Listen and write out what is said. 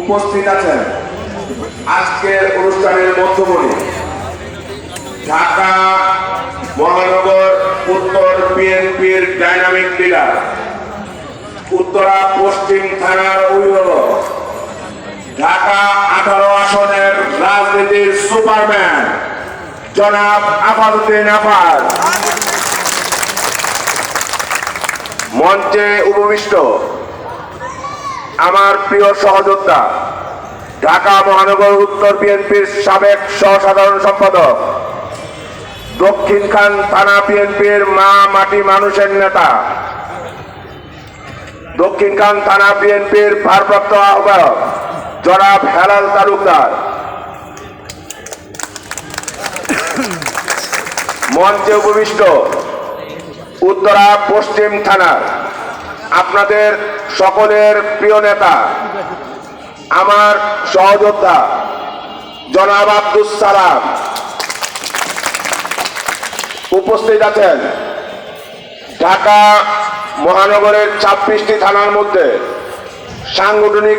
উপস্থিত আছেন আজকের অনুষ্ঠানের মধ্যমণি ঢাকা মহানগর উত্তর বিএনপির ডাইনামিক লিডার, উত্তরা পশ্চিম থানার অভিভাবক, ঢাকা আঠারো আসনের রাজনীতির সুপারম্যান জনাব আফাদুদ্দিন আফাদ মঞ্চে উপবিষ্ট আমার প্রিয় সহযোদ্ধা, ঢাকা মহানগর উত্তর বিএনপির সাবেক সহসাধারণ সম্পাদক, দক্ষিণ খান থানা বিএনপির মা মাটি মানুষের নেতা, দক্ষিণ খান থানা বিএনপির ভারপ্রাপ্ত আহ্বায়ক, জনাব হেলাল তালুকদার। মঞ্চে উপবিষ্ট উত্তরা পশ্চিম থানার আপনাদের সকলের প্রিয় নেতা, আমার সহযোদ্ধা, জনাব আব্দুস সালাম। উপস্থিত আছেন ঢাকা মহানগরের ছাব্বিশটি থানার মধ্যে সাংগঠনিক